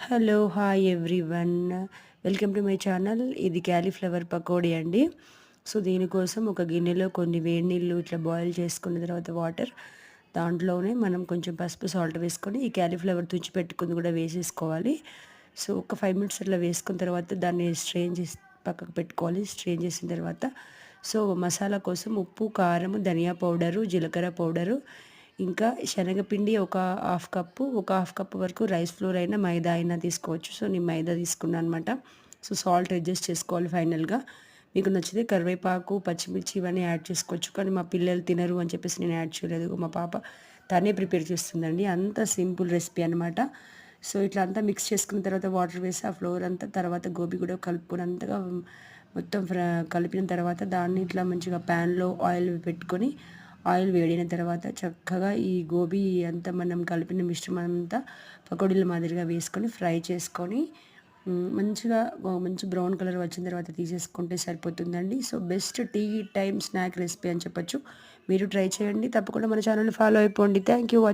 Hello hi everyone. Welcome to my channel. ఇది cauliflower pakodi అండి. So దీనికోసం ఒక గిన్నెలో కొన్ని వేడి నీళ్ళు ఇట్లా బాయిల్ చేసుకున్న తర్వాత వాటర్ దాంట్లోనే మనం కొంచెం పసుపు సాల్ట్ వేసుకొని ఈ క్యాలీఫ్లవర్ తుంచి పెట్టుకుంది కూడా వేసేసుకోవాలి. సో ఒక ఫైవ్ మినిట్స్ అట్లా వేసుకున్న తర్వాత దాన్ని స్ట్రెయిన్ చేసి పక్కకు పెట్టుకోవాలి. స్ట్రెయిన్ చేసిన తర్వాత సో మసాలా కోసం ఉప్పు కారం ధనియా పౌడరు జీలకర్ర పౌడరు ఇంకా శనగపిండి ఒక హాఫ్ కప్పు ఒక హాఫ్ కప్పు వరకు రైస్ ఫ్లోర్ అయినా మైదా అయినా తీసుకోవచ్చు. సో నేను మైదా తీసుకున్నాను అనమాట సో సాల్ట్ అడ్జస్ట్ చేసుకోవాలి ఫైనల్గా. మీకు నచ్చితే కరివేపాకు పచ్చిమిర్చి ఇవన్నీ యాడ్ చేసుకోవచ్చు. కానీ మా పిల్లలు తినరు అని చెప్పేసి నేను యాడ్ చేయలేదు. మా పాప తనే ప్రిపేర్ చేస్తుందండి. అంత సింపుల్ రెసిపీ అనమాట సో ఇట్లా అంతా మిక్స్ చేసుకున్న తర్వాత వాటర్ వేసి ఆ ఫ్లోర్ అంతా తర్వాత గోబీ కూడా కలుపుకున్నంతగా మొత్తం కలిపిన తర్వాత దాన్ని ఇట్లా మంచిగా ప్యాన్లో ఆయిల్ పెట్టుకొని ఆయిల్ వేడిన తర్వాత చక్కగా ఈ గోబీ అంతా మనం కలిపిన మిశ్రమం అంతా పకోడీల మాదిరిగా వేసుకొని ఫ్రై చేసుకొని మంచిగా మంచి బ్రౌన్ కలర్ వచ్చిన తర్వాత తీసేసుకుంటే సరిపోతుందండి. So best tea time snack recipe అని చెప్పొచ్చు. మీరు ట్రై చేయండి. తప్పకుండా మన ఛానల్ని ఫాలో అయిపోండి. Thank you watching.